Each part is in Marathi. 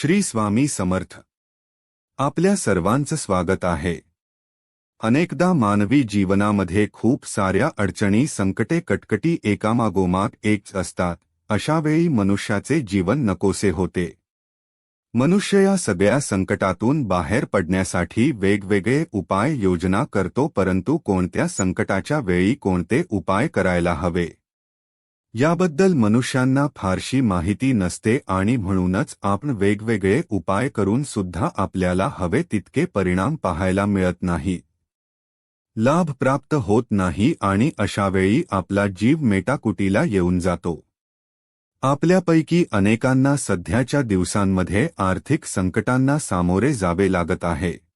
श्री स्वामी समर्थ. आपल्या सर्वांचं स्वागत आहे. अनेकदा मानवी जीवनामध्ये खूप साऱ्या अडचणी संकटे कटकटी एकामागोमाग एक असतात. अशावेळी मनुष्याचे जीवन नकोसे होते. मनुष्य या सगळ्या संकटातून बाहेर पडण्यासाठी वेगवेगळे उपाय योजना करतो परंतु कोणत्या संकटाच्या वेळी कोणते उपाय करायला हवे? याबद्दल मनुष्यांना फारशी माहिती नसते आणि म्हणूनच आपण वेगवेगळे उपाय करून सुद्धा आपल्याला हवे तितके परिणाम पाहायला मिळत नाही. लाभ प्राप्त होत नाही आणि अशावेळी आपला जीव मेटाकुटीला येऊन जातो. आपल्यापैकी अनेकांना सध्याच्या दिवसांमध्ये आर्थिक संकटांना सामोरे जावे लागत आहे.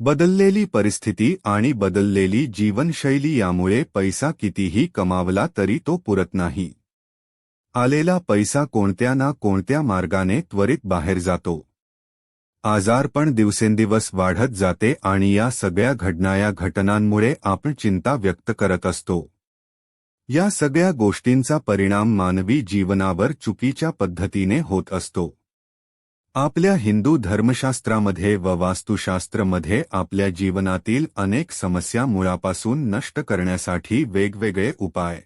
बदललेली परिस्थिती आणि बदललेली जीवनशैली यामुळे पैसा कितीही कमावला तरी तो पुरत नाही. आलेला पैसा कोणत्या ना कोणत्या मार्गाने त्वरित बाहेर जातो. आजारपण दिवसेंदिवस वाढत जाते आणि या सगळ्या घडणाऱ्या घटनांमुळे आपण चिंता व्यक्त करत असतो. या सगळ्या गोष्टींचा परिणाम मानवी जीवनावर चुकीच्या पद्धतीने होत असतो. आपल्या हिंदू धर्मशास्त्रामध्ये व वास्तुशास्त्रमध्ये आपल्या जीवनातील अनेक समस्या मुळापासून नष्ट करण्यासाठी वेगवेगळे उपाय.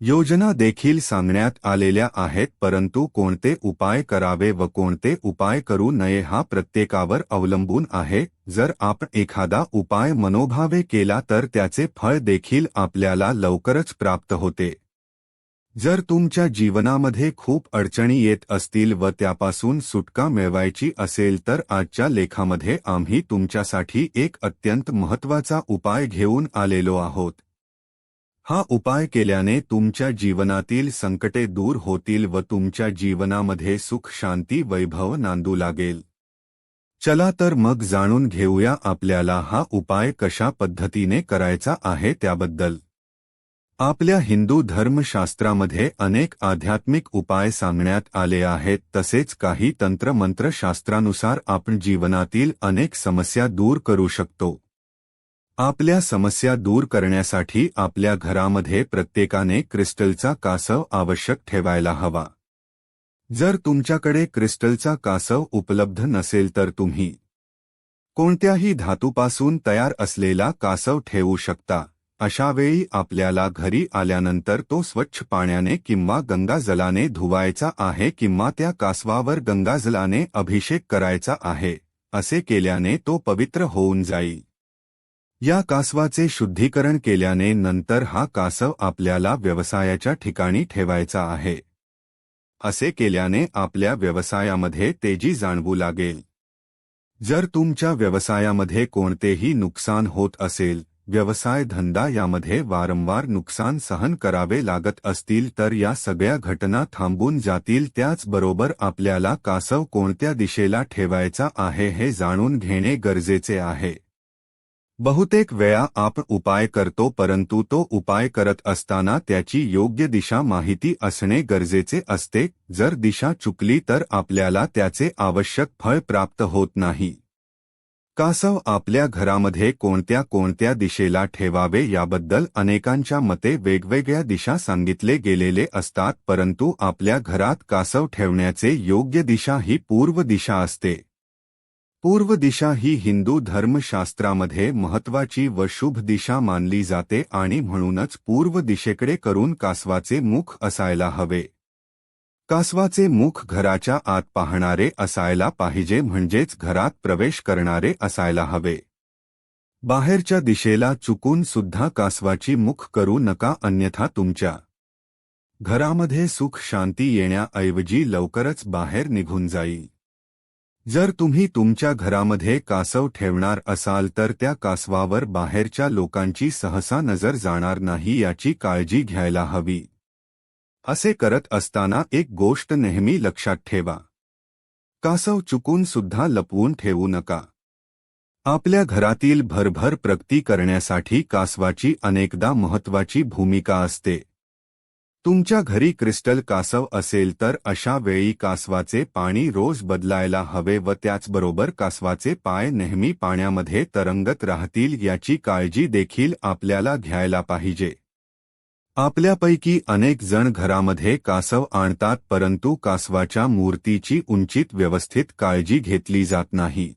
योजना देखील सांगण्यात आलेल्या आहेत परंतु कोणते उपाय करावे व कोणते उपाय करू नये हा प्रत्येकावर अवलंबून आहे. जर आपण एखादा उपाय मनोभावे केला तर त्याचे फळ देखील आपल्याला लवकरच प्राप्त होते. जर तुमच्या जीवनामध्ये खूप अडचणी येत असतील व त्यापासून सुटका मिळवायची असेल तर आजच्या लेखामध्ये आम्ही तुमच्यासाठी एक अत्यंत महत्त्वाचा उपाय घेऊन आलेलो आहोत. हा उपाय केल्याने तुमच्या जीवनातील संकटे दूर होतील व तुमच्या जीवनामध्ये सुख शांती वैभव नांदू लागेल. चला तर मग जाणून घेऊया आपल्याला हा उपाय कशा पद्धतीने करायचा आहे त्याबद्दल. आपल्या हिंदू धर्मशास्त्रामध्ये अनेक आध्यात्मिक उपाय सांगण्यात आले आहेत तसेच काही तंत्रमंत्रशास्त्रानुसार आपण जीवनातील अनेक समस्या दूर करू शकतो. आपल्या समस्या दूर करण्यासाठी आपल्या घरामध्ये प्रत्येकाने क्रिस्टलचा कासव आवश्यक ठेवायला हवा. जर तुमच्याकडे क्रिस्टलचा कासव उपलब्ध नसेल तर तुम्ही कोणत्याही धातूपासून तयार असलेला कासव ठेवू शकता. अशावेळी आपल्याला घरी आल्यानंतर तो स्वच्छ पाण्याने किंवा गंगाजलाने धुवायचा आहे किंवा त्या कासवावर गंगाजलाने अभिषेक करायचा आहे असे केल्याने तो पवित्र होऊन जाईल. या कासवाचे शुद्धीकरण केल्याने नंतर हा कासव आपल्याला व्यवसायाच्या ठिकाणी ठेवायचा आहे. असे केल्याने आपल्या व्यवसायामध्ये तेजी जाणवू लागेल. जर तुमच्या व्यवसायामध्ये कोणतेही नुकसान होत असेल व्यवसाय धंदा यामध्ये वारंवार नुकसान सहन करावे लागत असतील तर या सगळ्या घटना थांबून जातील त्याचबरोबर आपल्याला कासव कोणत्या दिशेला ठेवायचा आहे हे जाणून घेणे गरजेचे आहे. बहुतेक वेळा आपण उपाय करतो परंतु तो उपाय करत असताना त्याची योग्य दिशा माहिती असणे गरजेचे असते. जर दिशा चुकली तर आपल्याला त्याचे आवश्यक फळ प्राप्त होत नाही. कासव आपल्या घरामध्ये कोणत्या कोणत्या दिशेला ठेवावे याबद्दल अनेकांच्या मते वेगवेगळ्या दिशा सांगितले गेलेले असतात परंतु आपल्या घरात कासव ठेवण्याचे योग्य दिशा ही पूर्व दिशा असते. पूर्व दिशा ही हिंदू धर्मशास्त्रामध्ये महत्वाची व शुभ दिशा मानली जाते आणि म्हणूनच पूर्व दिशेकडे करून कासवाचे मुख असायला हवे. कासवाचे मुख घराच्या आत पाहणारे असायला पाहिजे म्हणजेच घरात प्रवेश करणारे असायला हवे. बाहेरच्या दिशेला चुकून सुद्धा कासवाची मुख करू नका अन्यथा तुमच्या घरामध्ये सुख शांती येण्याऐवजी लवकरच बाहेर निघून जाईल जर तुम्ही तुमच्या घरामध्ये कासव ठेवणार असाल तर त्या कासवावर बाहेरच्या लोकांची सहसा नजर जाणार नाही याची काळजी घ्यायला हवी. असे करत असताना एक गोष्ट नेहमी लक्षात ठेवा. कासव चुकून सुद्धा लपवून ठेवू नका. आपल्या घरातील भरभर प्रगती करण्यासाठी कासवाची अनेकदा महत्वाची भूमिका असते. तुमच्या घरी क्रिस्टल कासव असेल तर अशा वेळी कासवाचे पाणी रोज बदलायला हवे व त्याचबरोबर कासवाचे पाय नेहमी पाण्यामध्ये तरंगत राहतील याची काळजी देखील आपल्याला घ्यायला पाहिजे. आपल्यापैकी अनेक जण घरामध्ये कासव आणतात परंतु कासवाच्या मूर्तीची उंचीत व्यवस्थित काळजी घेतली जात नाही.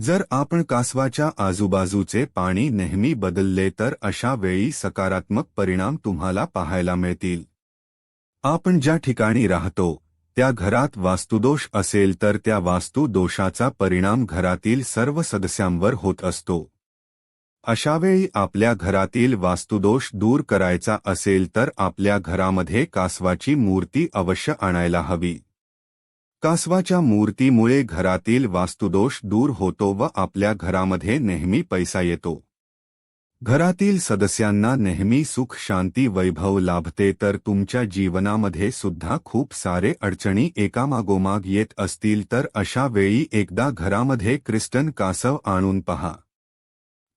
जर आपण कासवाच्या आजूबाजूचे पाणी नेहमी बदलले तर अशा वेळी सकारात्मक परिणाम तुम्हाला पाहायला मिळतील. आपण ज्या ठिकाणी राहतो त्या घरात वास्तुदोष असेल तर त्या वास्तुदोषाचा परिणाम घरातील सर्व सदस्यांवर होत असतो. अशावेळी आपल्या घरातील वास्तुदोष दूर करायचा असेल तर आपल्या घरामध्ये कासवाची मूर्ती अवश्य आणायला हवी. कासवाच्या मूर्तीमुळे घरातील वास्तुदोष दूर होतो व आपल्या घरामध्ये नेहमी पैसा येतो. घरातील सदस्यांना नेहमी सुख शांती वैभव लाभते तर तुमच्या जीवनामध्ये सुद्धा खूप सारे अडचणी एकामागोमाग येत असतील तर अशा वेळी एकदा घरामध्ये क्रिस्टन कासव आणून पहा.